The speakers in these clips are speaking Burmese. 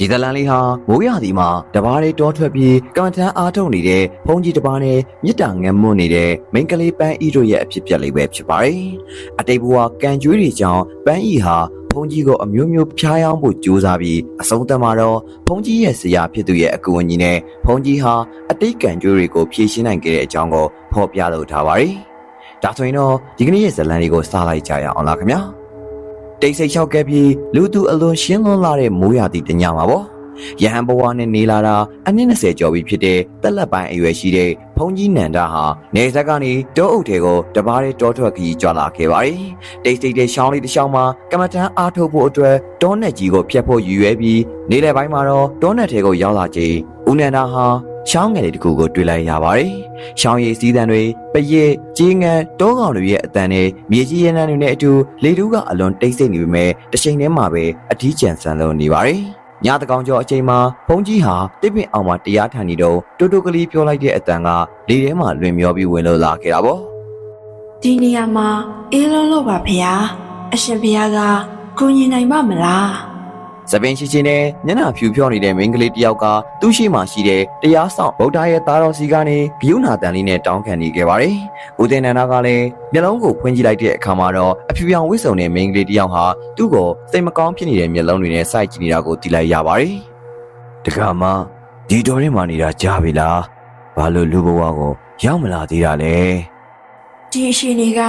ဒီဇလန်လေးဟာမိုးရသည်မှာတဘာတွေတောထွက်ပြီးကမ္မထမ်းအားထုတ်နေတဲ့ဘုန်းကြီးတစ်ပါးနဲ့မြစ်တာငတ်မွတ်နေတဲ့မိန်းကလေးပန်းဤတို့ရဲ့အဖြစ်ပြက်လေးပဲဖြစ်ပါတယ်။အတိတ်ဘဝကံကြွေးတွေကြောင့်ပန်းဤဟာဘုန်းကြီးကိုအမျိုးမျိုးဖျားယောင်းဖို့ကြိုးစားပြီးအဆုံးသတ်မှာတော့ဘုန်းကြီးရဲ့ဆရာဖြစ်သူရဲ့အကူအညီနဲ့ဘုန်းကြီးဟာအတိတ်ကံကြွေးတွေကိုဖြေရှင်းနိုင်ခဲ့တဲ့အကြောင်းကိုဖော်ပြလိုထားပါတယ်။ဒါဆိုရင်တော့ဒီကနေ့ရဲ့ဇလန်လေးကိုစလိုက်ကြရအောင်လားခင်ဗျာ။ တိတ်ဆိတ်လျှောက်ခဲ့ပြီးလူသူအလွန်ရှင်းလွန်းလာတဲ့မိုးရာသီတညမှာပေါ့။ရဟန်းဘဝနဲ့နေလာတာအနည်း20ကျော်ပြီဖြစ်တဲ့တက်လက်ပိုင်းအရွယ်ရှိတဲ့ဘုန်းကြီးနန္ဒဟာနေဆက်ကနေတောအုပ်တွေကိုတပားတဲ့တောထွက်ခကြီးကြွလာခဲ့ပါတယ်။တိတ်ဆိတ်တဲ့ရှောင်းလေးတစ်ချောင်းမှာကမ္မထမ်းအားထုတ်ဖို့အတွက်တောနဲ့ကြီးကိုဖျက်ဖို့ရည်ရွယ်ပြီးနေတဲ့ပိုင်းမှာတော့တောနဲ့ထဲကိုရောက်လာချိန်ဦးနန္ဒဟာ ရှောင်းငယ်လေးတစ်ခုကိုတွေ့လိုက်ရပါတယ်။ရှောင်းရည်စည်းတံတွေပရစ်ကြီးငန်းတောကောင်တွေရဲ့အတန်နဲ့မြေကြီးရနံတွေနဲ့အတူလေတူးကအလွန်တိတ်ဆိတ်နေပေမဲ့တစ်ချိန်တည်းမှာပဲအထီးကျန်ဆန်လုံးနေပါတယ်။ညတကောင်ကျော်အချိန်မှာဘုန်းကြီးဟာတစ်ပင်အောင်မှာတရားထိုင်နေတော့တိုးတိုးကလေးပြောလိုက်တဲ့အတန်ကလေထဲမှာလွင်မျောပြီးဝင်လို့လာခဲ့တာပေါ့ဒီနေရာမှာအေးလုံးလို့ပါဖေဟာအရှင်ဖေဟာကကိုညီနိုင်ပါမလား။ သပင်ချီချင်းနဲ့ညနာဖြူဖြောနေတဲ့မိန်းကလေးတစ်ယောက်ကသူ့ရှိမှရှိတဲ့တရားဆောင်ဗုဒ္ဓရဲ့သားတော်စီကနေဂယုဏတန်လေးနဲ့တောင်းခံနေခဲ့ပါတယ်။ဦးတင်နန္ဒကလည်းမျက်လုံးကိုဖွင့်ကြည့်လိုက်တဲ့အခါမှာတော့အဖြူရောင်ဝစ်စုံတဲ့မိန်းကလေးတစ်ယောက်ဟာသူ့ကိုစိတ်မကောင်းဖြစ်နေတဲ့မျက်လုံးတွေနဲ့စိုက်ကြည့်နေတာကိုသိလိုက်ရပါတယ်။တခါမှဒီတော်ထဲမှာနေတာကြားပြီလား။ဘာလို့လူဘဝကိုရောက်မလာသေးတာလဲဒီအရှင်တွေက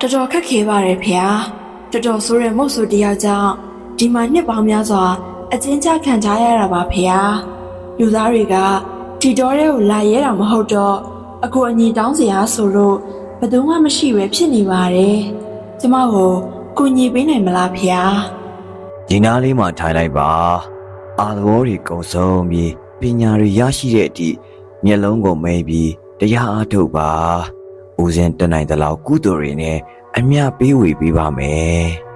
တော်တော်ခက်ခဲပါတယ်ဖေဟာတော်တော်ဆိုးတဲ့မုတ်ဆိုတယောက်ကြောင့် ဒီမှာနှစ်ပေါင်းများစွာအကျဉ်းချခံကြရတာပါဖေဟာလူသားတွေကဒီတော်တွေကိုလာရဲတာမဟုတ်တော့အခုအညီတောင်းစရာဆိုလို့ဘယ်သူမှမရှိပဲဖြစ်နေပါတယ်ကျမကိုကူညီပေးနိုင်မလားဖေဟာ။ဒီနားလေးမှာထိုင်လိုက်ပါ။အာသဘောတွေကုံဆုံးပြီးပညာတွေရရှိတဲ့အထိမျက်လုံးကိုမိတ်ပြီးတရားအားထုတ်ပါ။ဦးစင်တနိုင်တလောက်ကုသိုလ်တွေနဲ့အမျှပေးဝေပေးပါမယ်။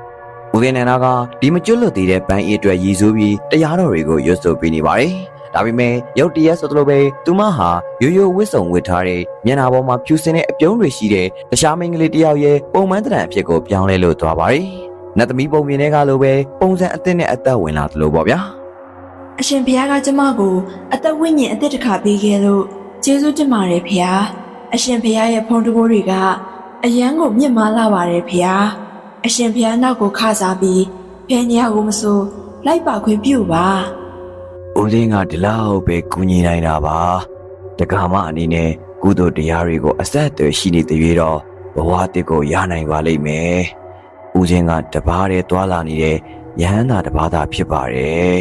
ဦးစင်နန္ဒကဒီမကျွတ်လွတ်သေးတဲ့ပန်းအေးအတွက်ရည်စူးပြီးတရားတော်တွေကိုရွတ်ဆိုပေးနေပါတယ်။ဒါပေမဲ့ရုတ်တရက်ဆိုသလိုပဲသူမဟာရိုးရိုးဝစ်စုံဝစ်ထားတဲ့မျက်နှာပေါ်မှာဖြူစင်တဲ့အပြုံးတွေရှိတဲ့တခြားမိန်းကလေးတစ်ယောက်ရဲ့ပုံမှန်တရံအဖြစ်ကိုပြောင်းလဲလို့သွားပါတယ်။နတ်သမီးပုံမြင်တဲ့ကလိုပဲပုံစံအသစ်နဲ့အသက်ဝင်လာသလိုပေါ့ဗျာအရှင်ဘုရားကကျမကိုအသက်ဝိညာဉ်အသက်တစ်ခါပေးခဲ့လို့ကျေးဇူးတင်ပါတယ်ဖေဟာအရှင်ဘုရားရဲ့ဖုန်းတဘိုးတွေကအယံကိုမြင့်မားလာပါတယ်ဖေဟာ အရှင်ဘုရားနောက်ကိုခစားပြီးဖဲနေရာကိုမဆိုလိုက်ပါခွင့်ပြုပါ။ဦးစင်းကဒီလောက်ပဲကူညီနိုင်တာပါ။တက္ကမအနေနဲ့ကုသိုလ်တရားတွေကိုအဆက်အသွယ်ရှိနေတဲ့၍တော့ဘဝတစ်ကိုရနိုင်ပါလိမ့်မယ်။ဦးစင်းကတပားတည်းသွာလာနေတဲ့ယဟန္တာတပားသာဖြစ်ပါတယ်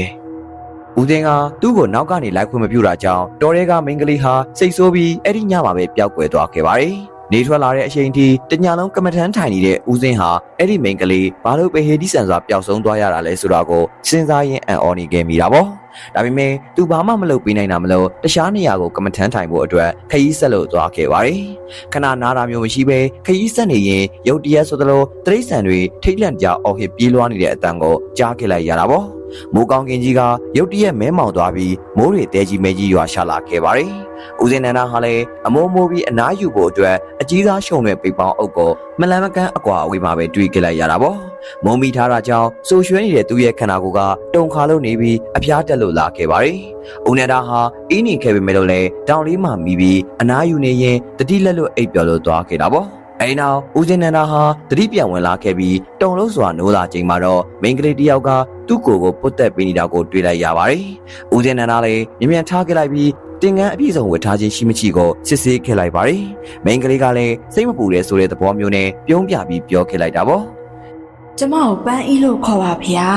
။ဦးစင်းကသူ့ကိုနောက်ကနေလိုက်ခွင့်မပြုတာကြောင့်တော်ရဲကမိန်းကလေးဟာစိတ်ဆိုးပြီးအဲ့ဒီညမှာပဲပျောက်ကွယ်သွားခဲ့ပါတယ်။ နေထွက်လာတဲ့အချိန်ထိတညလုံးကမ္မထမ်းထိုင်နေတဲ့ဦးစင်းဟာအဲ့ဒီမိန်းကလေးဘာလို့ပဲဟေဒီဆန်စွာပျောက်ဆုံးသွားရတာလဲဆိုတာကိုစဉ်းစားရင်းအံ့ဩနေခဲ့မိတာပေါ့။ဒါပေမဲ့သူဘာမှမလုပ်ပေးနိုင်တာမလို့တခြားနေရာကိုကမ္မထမ်းထိုင်ဖို့အတွက်ခရီးဆက်လို့သွားခဲ့ပါတယ်။ခဏနားတာမျိုးမရှိပဲခရီးဆက်နေရင်ရုတ်တရက်ဆိုသလိုတရိษံတွေထိတ်လန့်ကြအော်ဟစ်ပြေးလွှားနေတဲ့အတန်ကိုကြားခဲ့လိုက်ရတာပေါ့။ မိုးကောင်းကင်ကြီးကရုတ်တရက်မဲမောင်သွားပြီးမိုးတွေတဲကြီးမဲကြီးရွာရှာလာခဲ့ပါတယ်။ဦးစင်နန္ဒဟာလည်းအမိုးမိုးပြီးအနားယူဖို့အတွက်အကြီးစားရှုံတဲ့ပိတ်ပေါင်းအုပ်ကိုမလန်မကန်းအကွာအဝေးမှာပဲတွေ့ခဲ့လိုက်ရတာပေါ့။မုံမိထားတာကြောင့်ဆိုရွှဲနေတဲ့သူ့ရဲ့ခန္ဓာကိုယ်ကတုန်ခါလို့နေပြီးအပြားတက်လို့လာခဲ့ပါတယ်။ဦးနန္ဒာဟာအင်းနေခဲ့ပေမဲ့လို့လည်းတောင်လေးမှမိပြီးအနားယူနေရင်တတိလက်လွတ်အိပ်ပျော်လို့သွားခဲ့တာပေါ့။ အဲဒီနောက်ဦးစင်နန္ဒာဟာတတိပြန်ဝင်လာခဲ့ပြီးတုံလို့စွာနိုးလာချိန်မှာတော့မိန်းကလေးတစ်ယောက်ကသူ့ကိုယ်ကိုပုတ်တက်ပေးနေတာကိုတွေ့လိုက်ရပါတယ်။ဦးစင်နန္ဒာလည်းမြ мян ထားခဲ့လိုက်ပြီးတင်ငန်းအပြည့်စုံဝတ်ထားခြင်းရှိမရှိကိုစစ်ဆေးခဲ့လိုက်ပါတယ်။မိန်းကလေးကလည်းစိတ်မပူတဲ့ဆိုတဲ့သဘောမျိုးနဲ့ပြုံးပြပြီးပြောခဲ့လိုက်တာပေါ့။ ကျမကိုပန်းအီလို့ခေါ်ပါဖေဟာ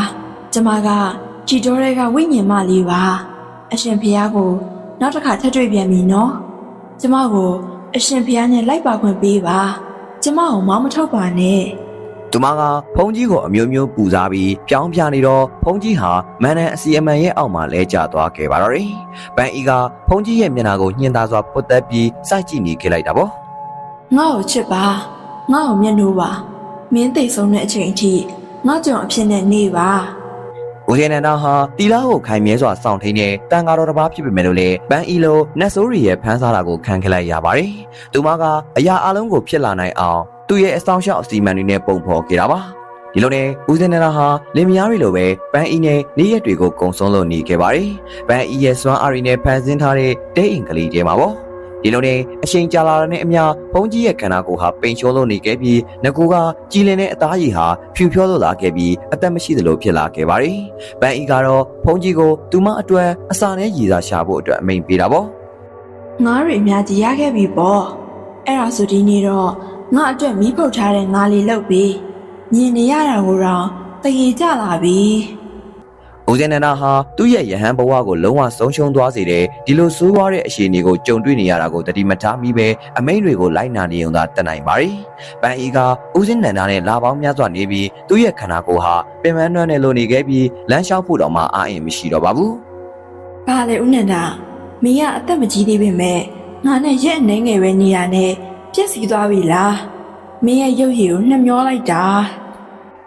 ကျမကကြည်တော်တွေကဝိညာဉ်မလေးပါအရှင်ဖေဟာကိုနောက်တစ်ခါထပ်တွေ့ပြန်ပြီနော်ကျမကိုအရှင်ဖေဟာနဲ့လိုက်ပါခွင့်ပေးပါ ကျမကိုမောင်းမထုတ်ပါနဲ့သူမကဖုန်ကြီးကိုအမျိုးမျိုးပူစားပြီးပြောင်းပြနေတော့ဖုန်ကြီးဟာမန်နန်အစီအမံရဲ့အောက်မှာလဲကျသွားခဲ့ပါတော့တယ်။ပန်းဤကဖုန်ကြီးရဲ့မျက်နှာကိုညှင်သာစွာပုတ်တက်ပြီးစိုက်ကြည့်နေခဲ့လိုက်တာပေါ့ငါ့ကိုချစ်ပါငါ့ကိုမျက်နှိုးပါမင်းသိဆုံးတဲ့အချိန်အထိငါ့ကြောင့်အဖြစ်နဲ့နေပါ။ ဦးဇေနန္ဒဟာတီလာကိုခိုင်မြဲစွာစောင့်ထိန်တဲ့တန်ဃာတော်တစ်ပါးဖြစ်ပေမဲ့လို့လေပန်းဤလိုနတ်ဆိုးရီရဲ့ဖမ်းစားတာကိုခံခဲ့လိုက်ရပါတယ်။သူမကအရာအလုံးကိုဖြစ်လာနိုင်အောင်သူ့ရဲ့အဆောင်ရှောက်အစီအမံတွေနဲ့ပုံဖော်ခဲ့တာပါ။ဒီလိုနဲ့ဦးစင်းနန္ဒာဟာလင်မယားတွေလိုပဲပန်းအီနဲ့နေ့ရက်တွေကိုကုံဆုံးလို့နေခဲ့ပါတယ်ပန်းအီရဲ့စွမ်းအားတွေနဲ့ဖန်ဆင်းထားတဲ့တဲအိမ်ကလေးတဲမှာပေါ့ ဒီလိုနဲ့အချိန်ကြာလာတဲ့နဲ့အမျှဘုံကြီးရဲ့ခန္ဓာကိုယ်ဟာပိန်ချောလို့နေခဲ့ပြီးငကိုကကြည်လင်တဲ့အသားရည်ဟာဖြူဖြောလို့လာခဲ့ပြီးအသက်မရှိသလိုဖြစ်လာခဲ့ပါတယ်ပန်းအီကတော့ဘုံကြီးကိုသူမအတွက်အစာနဲ့ရည်စားရှာဖို့အတွက်အမိန်ပေးတာပေါ့ငါးတွေအများကြီးရခဲ့ပြီပေါ့အဲ့ဒါဆိုဒီနေ့တော့ငါအတွက်မီးဖုတ်ထားတဲ့ငါးလေးလောက်ပြီးမြင်နေရတာကိုတော့တရေကြလာပြီ ဦးဇင်းနန္ဒာဟာသူ့ရဲ့ယဟန်ဘဝကိုလုံးဝဆုံးရှုံးသွားစေတဲ့ဒီလိုဆိုးရွားတဲ့အခြေအနေကိုကြုံတွေ့နေရတာကိုတတိမထားမိပဲအမိန့်တွေကိုလိုက်နာနေုံသာတတ်နိုင်ပါ ರಿ ။ပန်အီကဦးဇင်းနန္ဒာနဲ့လာပေါင်းများစွာနေပြီးသူ့ရဲ့ခန္ဓာကိုယ်ဟာပင်ပန်းနှွမ်းနေလို့နေခဲ့ပြီးလမ်းလျှောက်ဖို့တော့မှအာအင်မရှိတော့ပါဘူး။ဘာလဲဦးနန္ဒာမင်းကအသက်မကြီးသေးပေမဲ့ငါနဲ့ရက်အနေငယ်ပဲနေရနဲ့ပြက်စီသွားပြီလား။မင်းရဲ့ရုပ်ရည်ကိုနှမျောလိုက်တာ။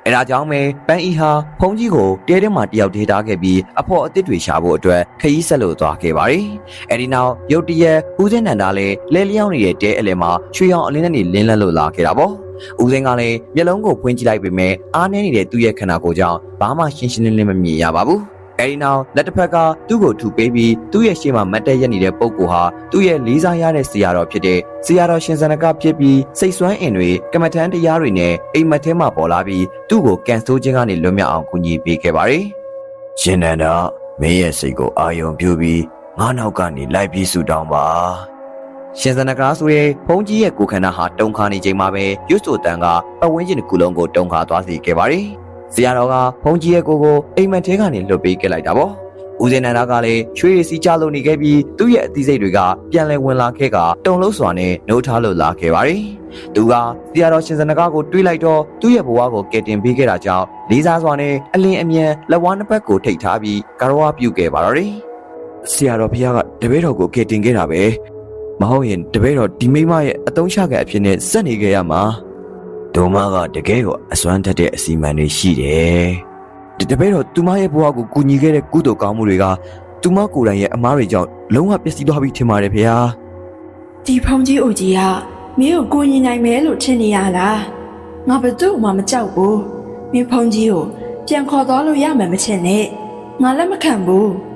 အဲဒါကြောင့်ပဲပန်အီဟာဖုန်ကြီးကိုတဲထဲမှာတယောက်ဒေးထားခဲ့ပြီးအဖို့အစ်စ်တွေရှာဖို့အတွက်ခရီးဆက်လို့သွားခဲ့ပါ ರಿ ။အဲဒီနောက်ရုတ်တရက်ဦးဇင်းနန္ဒာလည်းလဲလျောင်းနေတဲ့တဲအလဲမှာရွှေရောင်အလင်းနဲ့နေလင်းလက်လို့လာခဲ့တာပေါ့။ဦးစင်းကလည်းမျက်လုံးကိုဖွင့်ကြည့်လိုက်ပေမဲ့အားနည်းနေတဲ့သူ့ရဲ့ခန္ဓာကိုယ်ကြောင့်ဘာမှရှင်းရှင်းလင်းလင်းမမြင်ရပါဘူး။ အဲဒီနောက်လက်တစ်ဖက်ကသူ့ကိုထူပေးပြီးသူ့ရဲ့ရှေ့မှာမတ်တက်ရက်နေတဲ့ပုံကိုဟာသူ့ရဲ့လေးစားရတဲ့ဆရာတော်ဖြစ်တဲ့ဆရာတော်ရှင်စန္ဒကဖြစ်ပြီးစိတ်ဆွမ်းအင်တွေကမ္မထန်တရားတွေနဲ့အိမ်မက်ထဲမှာပေါ်လာပြီးသူ့ကိုကန်ဆိုးခြင်းကနေလွတ်မြောက်အောင်ကူညီပေးခဲ့ပါတယ်။ရှင်နန္ဒာမင်းရဲ့စိတ်ကိုအာယုံပြုပြီးငါနောက်ကနေလိုက်ပြီးဆူတောင်းပါ။ရှင်စနကရာဆိုတဲ့ဘုန်းကြီးရဲ့ကိုယ်ခန္ဓာဟာတုံခါနေချိန်မှာပဲရွတ်ဆိုတန်ကပတ်ဝန်းကျင်တစ်ခုလုံးကိုတုံခါသွားစေခဲ့ပါတယ်။ ဆရာတော်ကဘုန်းကြီးရဲ့ကိုယ်ကိုအိမ်မက်ထဲကနေလွတ်ပေးခဲ့လိုက်တာပေါ့။ဦးဇင်းနန္ဒာကလည်းချွေးရည်စီးချလို့နေခဲ့ပြီးသူ့ရဲ့အသီးစိတ်တွေကပြန်လဲဝင်လာခဲ့ကတုံလို့စွာနဲ့နှိုးထားလို့လာခဲ့ပါတယ်။သူကဆရာတော်ရှင်စနကကိုတွေးလိုက်တော့သူ့ရဲ့ဘဝကိုကယ်တင်ပေးခဲ့တာကြောင့်လေးစားစွာနဲ့အလင်းအမြန်လက်ဝါးနှစ်ဖက်ကိုထိတ်ထားပြီးကာရဝပြုခဲ့ပါတော့တယ်။ဆရာတော်ဖခင်ကတပည့်တော်ကိုကယ်တင်ခဲ့တာပဲ။မဟုတ်ရင်တပည့်တော်ဒီမိမရဲ့အတုံးချကအဖြစ်နဲ့စက်နေခဲ့ရမှာ ဒုမကတကယ်ကိုအစွမ်းတက်တဲ့အစီအမံတွေရှိတယ်ဒီတပည့်တော်သူမရဲ့ဘဝကိုကူညီခဲ့တဲ့ကုသိုလ်ကောင်းမှုတွေကသူမကိုယ်တိုင်ရဲ့အမားတွေကြောင့်လုံးဝပျက်စီးသွားပြီထင်ပါတယ်ဖေဟာ။ဒီဖုန်ကြီးအိုကြီးကမင်းကိုကိုညင်နိုင်မယ်လို့ထင်နေရလား။ငါဘယ်သူ့မှမကြောက်ဘူး။မင်းဖုန်ကြီးကိုပြန်ခေါ်သွားလို့ရမယ်မချင်နဲ့။ငါလက်မခံဘူး။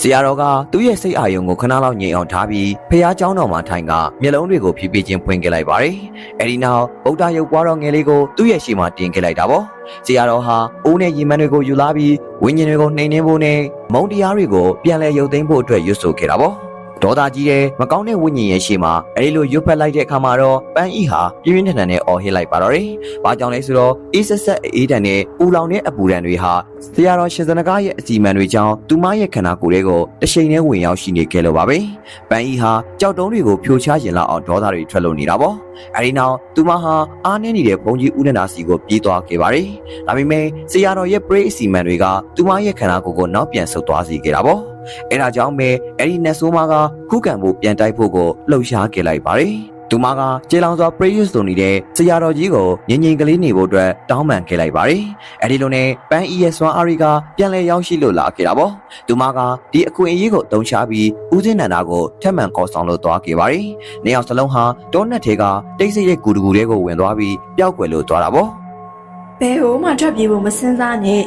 ဆရာတော်ကသူ့ရဲ့စိတ်အာရုံကိုခဏလောက်ငြိမ်အောင်ထားပြီးဖះเจ้าတော်မှာထိုင်ကမျက်လုံးတွေကိုဖြည်းဖြည်းချင်းဖွင့်ခဲ့လိုက်ပါတယ်အဲဒီနောက်ဗုဒ္ဓရုပ်ပွားတော်ငယ်လေးကိုသူ့ရဲ့ရှေ့မှာတင်ခဲ့လိုက်တာပေါ့ဆရာတော်ဟာအိုးနဲ့ရီမန်းတွေကိုယူလာပြီးဝိညာဉ်တွေကိုနှိမ်နှင်းဖို့နဲ့မုံတရားတွေကိုပြန်လဲရုပ်သိမ်းဖို့အတွက်ရွတ်ဆိုခဲ့တာပေါ့ ဒေါသကြီးတဲ့မကောင်းတဲ့ဝိညာဉ်ရဲ့ရှေ့မှာအဲဒီလိုရွတ်ဖက်လိုက်တဲ့အခါမှာတော့ပန်းဤဟာပြင်းပြင်းထန်ထန်နဲ့အော်ဟစ်လိုက်ပါတော့တယ်။ဘာကြောင့်လဲဆိုတော့အေးဆက်ဆက်အေးတန်နဲ့ပူလောင်တဲ့အပူဒဏ်တွေဟာဆရာတော်ရှင်စနကရဲ့အစီအမံတွေကြောင့်သူမရဲ့ခန္ဓာကိုယ်လေးကိုတစ်ချိန်နဲ့ဝင်ရောက်ရှိနေခဲ့လို့ပါပဲ။ပန်းဤဟာကြောက်တုံးတွေကိုဖြိုချရင်လောက်အောင်ဒေါသတွေထွက်လို့နေတာပေါ့။အဲဒီနောက်သူမဟာအားနည်းနေတဲ့ဘုံကြီးဦးနန္ဒာစီကိုပြေးသွားခဲ့ပါတယ်။ဒါပေမဲ့ဆရာတော်ရဲ့ပရိအစီအမံတွေကသူမရဲ့ခန္ဓာကိုယ်ကိုနောက်ပြန်ဆုတ်သွားစေခဲ့တာပေါ့။ အဲဒါကြောင့်ပဲအဲ့ဒီနတ်ဆိုးမကခုခံဖို့ပြန်တိုက်ဖို့ကိုလှုပ်ရှားခဲ့လိုက်ပါတယ်။သူမကကျေလောင်စွာ praise ဆိုနေတဲ့ဆရာတော်ကြီးကိုငြိမ်ငြိမ်ကလေးနေဖို့အတွက်တောင်းပန်ခဲ့လိုက်ပါတယ်။အဲဒီလိုနဲ့ပန်းအီရဲ့စွမ်းအားတွေကပြန်လဲရောက်ရှိလို့လာခဲ့တာပေါ့။သူမကဒီအခွင့်အရေးကိုတုံးချပြီးဦးစင်းနန္ဒာကိုထက်မှန်ကော်ဆောင်လို့သွားခဲ့ပါတယ်။နေအောင်စလုံးဟာတောနက်ထဲကတိတ်ဆိတ်ရဲ့ကူတကူတွေကိုဝင်သွားပြီးပျောက်ကွယ်လို့သွားတာပေါ့ဘယ်ဟိုမှထွက်ပြေးဖို့မစင်စားနဲ့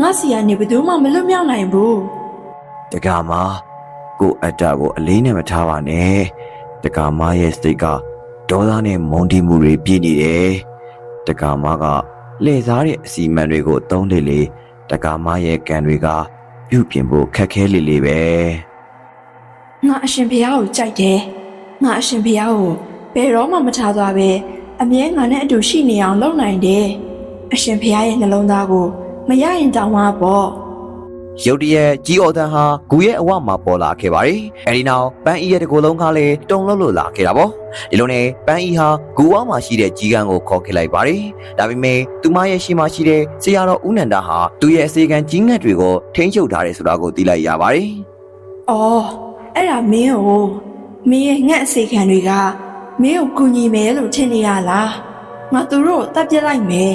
ငါစီကနေဘယ်သူမှမလွတ်မြောက်နိုင်ဘူး။ တက္ကမကိုအတ္တကိုအလေးနဲ့မထားပါနဲ့။တက္ကမရဲ့စိတ်ကဒေါသနဲ့မုန်းတီးမှုတွေပြည့်နေတယ်။တက္ကမကလှည့်စားတဲ့အစီအမံတွေကိုသုံးတယ်လေတက္ကမရဲ့ကံတွေကပြုပြင်ဖို့ခက်ခဲလေလေပဲငါအရှင်ဘုရားကိုကြိုက်တယ်ငါအရှင်ဘုရားကိုဘယ်တော့မှမထားသွားပဲအမြဲငါနဲ့အတူရှိနေအောင်လုပ်နိုင်တယ်အရှင်ဘုရားရဲ့နှလုံးသားကိုမရရင်တောင်းပါပေါ့။ ရုတ်တရက်ကြီးအော်တန်ဟာဂူရဲ့အဝမှာပေါ်လာခဲ့ပါတယ်။အဲဒီနောက်ပန်းအီရဲ့တကူလုံးကလည်းတုံလို့လို့လာခဲ့တာပေါ့။ဒီလိုနဲ့ပန်းအီဟာဂူဝမှာရှိတဲ့ကြီးကန်းကိုခေါ်ခဲ့လိုက်ပါတယ်။ဒါပေမဲ့သူမရဲ့ရှိမှရှိတဲ့ဆရာတော်ဦးနန္ဒာဟာသူ့ရဲ့အစီကံကြီးငတ်တွေကိုထိန်းချုပ်ထားတယ်ဆိုတာကိုသိလိုက်ရပါတယ်။အော်အဲ့ဒါမင်းကိုမင်းရဲ့ငှက်အစီခံတွေကမင်းကိုကူညီမယ်လို့ထင်နေရလားငါသူတို့ကိုတတ်ပြစ်လိုက်မယ်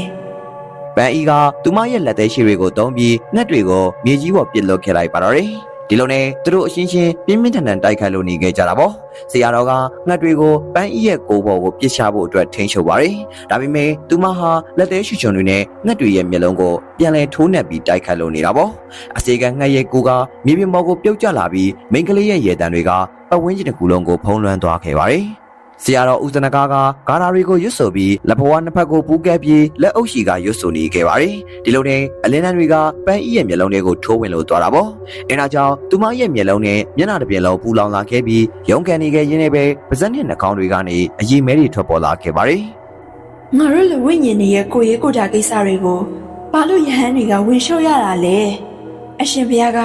ဗန်အီကသူမရဲ့လက်သေးရှိတွေကိုတုံးပြီးငှက်တွေကိုမြေကြီးပေါ်ပစ်လွတ်ခဲ့လိုက်ပါတော့တယ်။ဒီလိုနဲ့သူတို့အချင်းချင်းပြင်းပြင်းထန်ထန်တိုက်ခိုက်လို့နေခဲ့ကြတာပေါ့ဆရာတော်ကငှက်တွေကိုပန်းဤရဲ့ကိုယ်ပေါ်ကိုပစ်ချဖို့အတွက်ထိန်းချုပ်ပါတယ်ဒါပေမဲ့သူမဟာလက်သေးရှူချွန်တွေနဲ့ငှက်တွေရဲ့မျက်လုံးကိုပြန်လဲထိုးနှက်ပြီးတိုက်ခိုက်လို့နေတာပေါ့အစေကငှက်ရဲ့ကိုယ်ကမြေပြင်ပေါ်ကိုပြုတ်ကျလာပြီးမိန်းကလေးရဲ့ရေတံတွေကပတ်ဝန်းကျင်တစ်ခုလုံးကိုဖုံးလွှမ်းသွားခဲ့ပါတယ် ဆရာတော်ဦးဇနကာကဂါရာရီကိုရွတ်ဆိုပြီးလက်ဘဝနှစ်ဖက်ကိုပူးကဲပြီးလက်အုပ်ရှိကရွတ်ဆိုနေခဲ့ပါတယ်။ဒီလိုနဲ့အလင်းတန်းတွေကပန်းဤရဲ့မျက်လုံးတွေကိုထိုးဝင်လို့သွားတာပေါ့။အဲဒါကြောင့်သူမရဲ့မျက်လုံးနဲ့မျက်နှာတစ်ပြင်လုံးပူလောင်လာခဲ့ပြီးရုံးကန်နေခဲ့ရင်းနဲ့ပဲပါးစပ်နဲ့နှာခေါင်းတွေကနေအရည်မဲတွေထွက်ပေါ်လာခဲ့ပါတယ်ငါတို့လူဝိညာဉ်တွေရဲ့ကိုယ်ရေးကိုယ်တာကိစ္စတွေကိုဘာလို့ယဟန်တွေကဝင်လျှော့ရတာလဲအရှင်ဘုရားက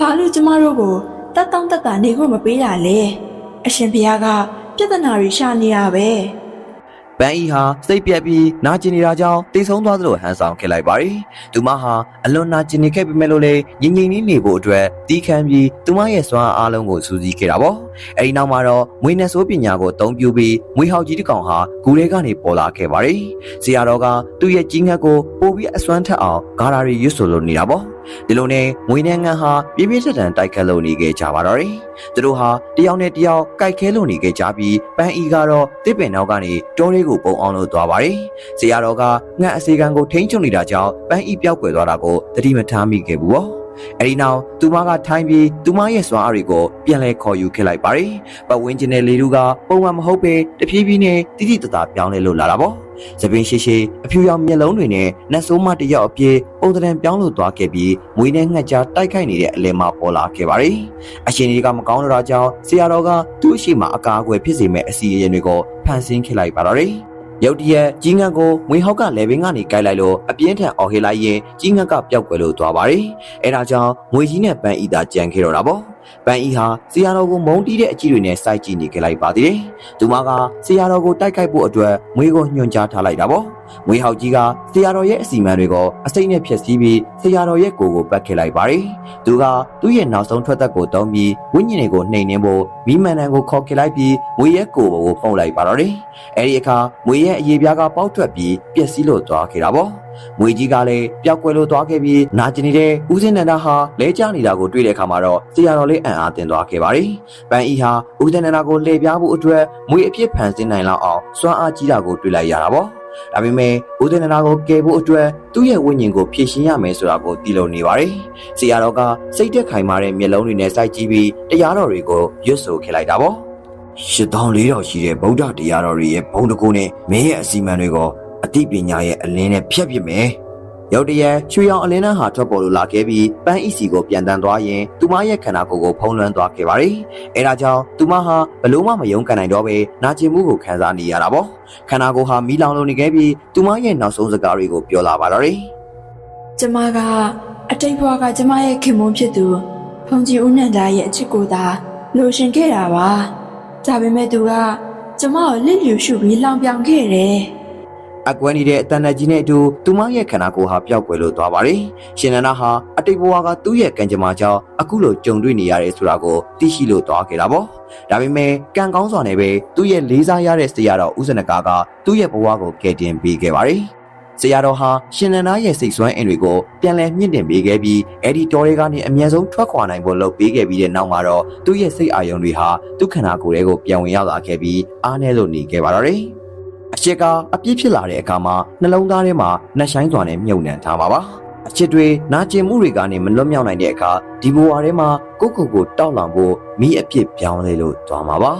ဘာလို့ကျမတို့ကိုတတ်တောင့်တတ်တာနေခွင့်မပေးတာလဲအရှင်ဘုရားက ပြဿနာတွေရှာနေရပဲ။ပန်းဤဟာစိတ်ပြက်ပြီးနာကျင်နေတာကြောင့်တိတ်ဆုံးသွားသလိုဟန်ဆောင်ခဲ့လိုက်ပါတယ်။သူမဟာအလွန်နာကျင်နေခဲ့ပေမဲ့လို့လေငြိမ်ငြိမ်လေးနေဖို့အတွက်တီးခမ်းပြီးသူမရဲ့စွမ်းအားအလုံးကိုစူးစီးခဲ့တာပေါ့။အဲဒီနောက်မှာတော့မွေးနဲ့ဆိုးပညာကိုအသုံးပြုပြီးမွေးဟောက်ကြီးတစ်ကောင်ဟာဂူထဲကနေပေါ်လာခဲ့ပါတယ်။ဆရာတော်ကသူ့ရဲ့ကြီးငတ်ကိုပို့ပြီးအစွမ်းထက်အောင်ဂါရာရီရွတ်ဆိုလို့နေတာပေါ့။ဒီလိုနဲ့မွေးနဲ့ငန်းဟာပြင်းပြင်းထန်ထန်တိုက်ခတ်လို့နေခဲ့ကြပါတော့တယ်။သူတို့ဟာတယောက်နဲ့တယောက်ကြိုက်ခဲလို့နေခဲ့ကြပြီးပန်းဤကတော့တစ်ပင်နောက်ကနေတောလေးကိုပုံအောင်လို့သွားပါတယ်။ဆရာတော်ကငှက်အစီကံကိုထိန်းချုပ်နေတာကြောင့်ပန်းဤပျောက်ကွယ်သွားတာကိုသတိမထားမိခဲ့ဘူးပေါ့။ အဲဒီနောက်သူမကထိုင်းပြီးသူမရဲ့စွမ်းအားတွေကိုပြန်လဲခေါ်ယူခဲ့လိုက်ပါတယ်။ပတ်ဝန်းကျင်တဲ့လေလူကပုံမှန်မဟုတ်ပဲတဖြည်းဖြည်းနဲ့တိတိတသားပြောင်းလဲလို့လာတာပေါ့။သပင်ရှိရှိအဖြူရောင်မျက်လုံးတွေနဲ့နတ်ဆိုးမတစ်ယောက်အပြေပုံသဏ္ဍာန်ပြောင်းလို့သွားခဲ့ပြီးမွေးနဲ့ငှက်ကြားတိုက်ခိုက်နေတဲ့အလဲမှာပေါ်လာခဲ့ပါတယ်။အရှင်ကြီးကမကောင်းတော့တာကြောင့်ဆရာတော်ကသူ့အရှိမအကာအကွယ်ဖြစ်စေမဲ့အစီအရင်တွေကိုဖန်ဆင်းခဲ့လိုက်ပါတော့တယ်။ ရုတ်တရက်ကြီးငတ်ကိုငွေဟောက်ကလေဘင်းကနေကိုက်လိုက်လို့အပြင်းထန်အော်ဟေးလိုက်ရင်ကြီးငတ်ကပျောက်ကွယ်လို့သွားပါတယ်။အဲဒါကြောင့်ငွေကြီးနဲ့ပန်းဤသာကြံခဲ့တော့တာပေါ့။ပန်းဤဟာဆရာတော်ကိုမုန်းတီးတဲ့အကြည့်တွေနဲ့စိုက်ကြည့်နေကြလိုက်ပါသေးတယ်။သူမကဆရာတော်ကိုတိုက်ခိုက်ဖို့အတွက်ငွေကိုညွှန်ကြားထားလိုက်တာပေါ့။ ငွေဟောက်ကြီးကဆရာတော်ရဲ့အစီအမံတွေကိုအစိမ့်နဲ့ဖျက်ဆီးပြီးဆရာတော်ရဲ့ကိုယ်ကိုပတ်ခဲ့လိုက်ပါတယ်။သူကသူ့ရဲ့နောက်ဆုံးထွက်သက်ကိုတုံးပြီးဝိညာဉ်တွေကိုနှိမ်နှင်းဖို့မိမန်တန်ကိုခေါ်ခဲ့လိုက်ပြီးငွေရဲ့ကိုယ်ကိုပုံလိုက်ပါတော့တယ်။အဲဒီအခါမွေရဲ့အရေးပြားကပေါက်ထွက်ပြီးပျက်စီးလို့သွားခဲ့တာပေါ့။မွေကြီးကလည်းပျောက်ကွယ်လို့သွားခဲ့ပြီးနာကျင်နေတဲ့ဦးစင်းနန္ဒာဟာလဲကျနေတာကိုတွေ့တဲ့အခါမှာတော့ဆရာတော်လေးအံ့အားသင်သွားခဲ့ပါတယ်။ပန်းဤဟာဦးစင်းနန္ဒာကိုလှည့်ပြားဖို့အတွက်မွေအပြစ်ဖန်ဆင်းနိုင်လောက်အောင်စွမ်းအားကြီးတာကိုတွေ့လိုက်ရတာပေါ့။ ဒါပေမဲ့ဦးစင်းနန္ဒာကိုကယ်ဖို့အတွက်သူ့ရဲ့ဝိညာဉ်ကိုဖြည့်ရှင်းရမယ်ဆိုတာကိုသိလို့နေပါတယ်။ဆရာတော်ကစိတ်သက်ခိုင်မာတဲ့မျက်လုံးတွေနဲ့စိုက်ကြည့်ပြီးတရားတော်တွေကိုရွတ်ဆိုခဲ့လိုက်တာပေါ့။ရှစ်တောင်းလေးတော်ရှိတဲ့ဗုဒ္ဓတရားတော်တွေရဲ့ဘုံတကူနဲ့မင်းရဲ့အစီအမံတွေကိုအသိပညာရဲ့အလင်းနဲ့ဖျက်ပစ်မယ်။ ရုတ်တရက်ရွှေရောင်အလင်းနှန်းဟာထွက်ပေါ်လို့လာခဲ့ပြီးပန်းဤစီကိုပြန်တန်းသွားရင်သူမရဲ့ခန္ဓာကိုယ်ကိုဖုံးလွှမ်းသွားခဲ့ပါတယ်။အဲဒါကြောင့်သူမဟာဘလို့မှမယုံကန်နိုင်တော့ပဲနာကျင်မှုကိုခံစားနေရတာပေါ့။ခန္ဓာကိုယ်ဟာမီးလောင်လို့နေခဲ့ပြီးသူမရဲ့နောက်ဆုံးစကားတွေကိုပြောလာပါတော့တယ်။ကျမကအတိတ်ဘဝကကျမရဲ့ခင်မွန်းဖြစ်သူဖုန်ကြီးဦးနန္ဒာရဲ့အချစ်ကိုသာလိုရှင်ခဲ့တာပါဒါပေမဲ့သူကကျမကိုလစ်လျူရှုပြီးလောင်ပြောင်ခဲ့တယ် အကွဲနေတဲ့အတန်တကြီးနဲ့အတူသူမရဲ့ခန္ဓာကိုယ်ဟာပျောက်ကွယ်လို့သွားပါတယ်။ရှင်နန္ဒာဟာအတိတ်ဘဝကသူ့ရဲ့ကံကြမ္မာကြောင့်အခုလိုကြုံတွေ့နေရတယ်ဆိုတာကိုသိရှိလို့သွားခဲ့တာပေါ့။ဒါပေမဲ့ကံကောင်းစွာနဲ့ပဲသူ့ရဲ့လေးစားရတဲ့ဆရာတော်ဦးဇနကာကသူ့ရဲ့ဘဝကိုကယ်တင်ပေးခဲ့ပါတယ်။ဆရာတော်ဟာရှင်နန္ဒာရဲ့စိတ်ဆွမ်းအင်တွေကိုပြန်လည်မြင့်တင်ပေးခဲ့ပြီးအဲ့ဒီတော်တွေကနေအမြန်ဆုံးထွက်ခွာနိုင်ဖို့လုပ်ပေးခဲ့ပြီးတဲ့နောက်မှာတော့သူ့ရဲ့စိတ်အာရုံတွေဟာသူ့ခန္ဓာကိုယ်ထဲကိုပြန်ဝင်ရောက်လာခဲ့ပြီးအားနည်းလို့နေခဲ့ပါတော့တယ်။ အချစ်ကအပြစ်ဖြစ်လာတဲ့အခါမှာနှလုံးသားထဲမှာနှက်ဆိုင်စွာနဲ့မြုပ်နှံထားပါပါအချစ်တွေနာကျင်မှုတွေကနေမလွတ်မြောက်နိုင်တဲ့အခါဒီဘဝထဲမှာကိုယ့်ကိုယ်ကိုတောက်လောင်ဖို့မိအပြစ်ပြောင်းလဲလို့သွားမှာပါ